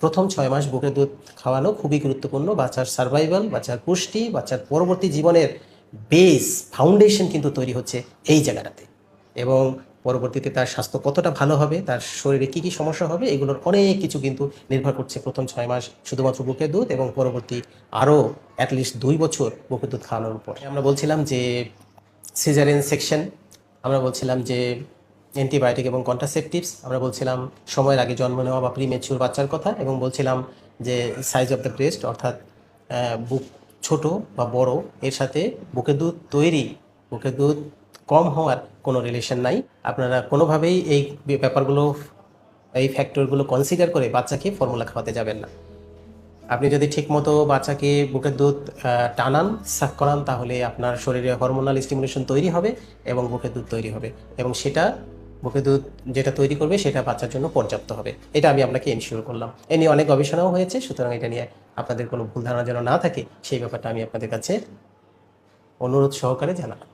প্রথম ছয় মাস বুকের দুধ খাওয়ানো খুবই গুরুত্বপূর্ণ। বাচ্চার সার্ভাইভাল বাচ্চার পুষ্টি, বাচ্চার পরবর্তী জীবনের বেস ফাউন্ডেশন কিন্তু তৈরি হচ্ছে এই জায়গাটাতে। এবং পরবর্তীতে তার স্বাস্থ্য কতটা ভালো হবে, তার শরীরে কী কী সমস্যা হবে, এগুলোর অনেক কিছু কিন্তু নির্ভর করছে প্রথম ছয় মাস শুধুমাত্র বুকের দুধ এবং পরবর্তী আরও অ্যাটলিস্ট দুই বছর বুকের দুধ খাওয়ানোর পর আমরা বলছিলাম যে সিজারিয়ান সেকশন আমরা বলছিলাম যে অ্যান্টিবায়োটিক এবং কন্ট্রাসেপটিভস, আমরা বলছিলাম সময়ের আগে জন্ম নেওয়া বা প্রিমেচুর বাচ্চার কথা এবং বলছিলাম যে সাইজ অফ দ্য ব্রেস্ট অর্থাৎ বুক ছোট বা বড়, এর সাথে বুকের দুধ তৈরি, বুকের দুধ কম হওয়ার কোনো রিলেশন নাই। আপনারা কোনোভাবেই এই ব্যাপারগুলো, এই ফ্যাক্টরগুলো কনসিডার করে বাচ্চাকে ফর্মুলা খাওয়াতে যাবেন না। আপনি যদি ঠিকমতো বাচ্চাকে বুকের দুধ টানান সাক করান, তাহলে আপনার শরীরে হরমোনাল স্টিমুলেশন তৈরি হবে এবং বুকের দুধ তৈরি হবে। এবং সেটা বুকের দুধ যেটা তৈরি করবে সেটা বাচ্চার জন্য পর্যাপ্ত হবে। এটা আমি আপনাকে এনশিওর করলাম। এ নিয়ে অনেক গবেষণাও হয়েছে, সুতরাং এটা নিয়ে আপনাদের কোনো ভুল ধারণা যেন না থাকে, সেই ব্যাপারটা আমি আপনাদের কাছে অনুরোধ সহকারে জানালাম।